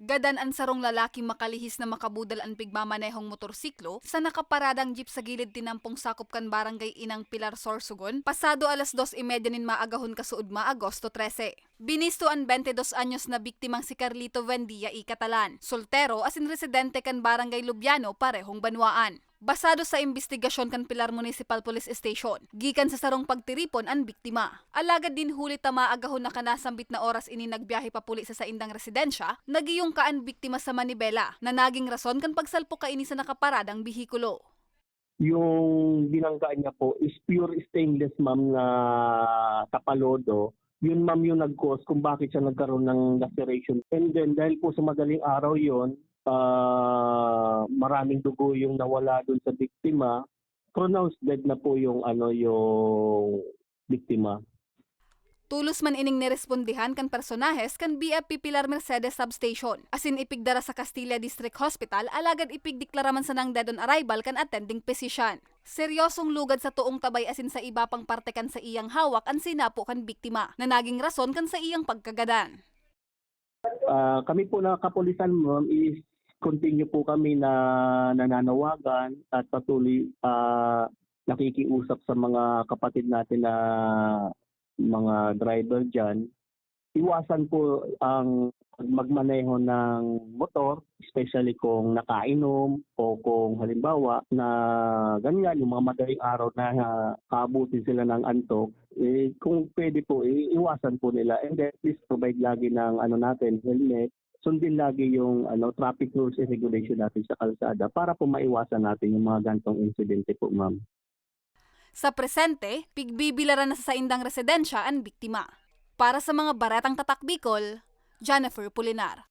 Gadan ang sarong lalaki makalihis na makabudal ang pigmamanehong motorsiklo sa nakaparadang jeep sa gilid tinampong sakop kan barangay Inang Pilar Sorsogon, pasado alas 2.30 nin maagahon kasuod ma Agosto 13. Binisto ang 22 anyos na biktimang si Carlito Vendia y Catalan, soltero asin residente kan barangay Lubiano parehong banwaan. Basado sa investigasyon kan Pilar Municipal Police Station, gikan sa sarong pagtiripon ang biktima. Alagad din huli tama agahon na kanasambit na oras ini nagbiyahe pa puli sa saindang residensya, nagiyong kaan biktima sa Manibela na naging rason kan pagsalpo ka ini sa nakaparadang bihikulo. Yung binanggaan niya po is pure stainless ma'am na tapalodo. Yun ma'am yung nag-cause kung bakit siya nagkaroon ng laceration. And then dahil po sa madaling araw yon ah, maraming dugo yung nawala dun sa biktima. Pronounced dead na po yung ano yung biktima. Tulos man ining nirespondihan kan personahes kan BFP Pilar Mercedes Substation. Asin ipigdara sa Castilla District Hospital alagad ipigdeklara man sa nang dead on arrival kan attending physician. Seryosong lugad sa tuong tabay asin sa iba pang parte kan sa iyang hawak ang sinapo kan biktima na naging rason kan sa iyang pagkagadan. Ah, kami po na kapulisan ma'am is continue po kami na nananawagan at patuloy ah, nakikiusap sa mga kapatid natin na mga driver dyan. Iwasan po ang magmaneho ng motor, especially kung nakainom o kung halimbawa na ganyan, yung mga madaling araw na uh, kaabutin sila ng antok, eh, kung pwede po, eh, iwasan po nila. And then please provide lagi ng ano natin, helmet, sundin lagi yung ano traffic rules and regulation natin sa kalsada para po maiwasan natin yung mga gantong insidente po, ma'am. Sa presente, pigbibilaran na sa saindang residensya ang biktima. Para sa mga baratang tatak Bicol, Jennifer Pulinar.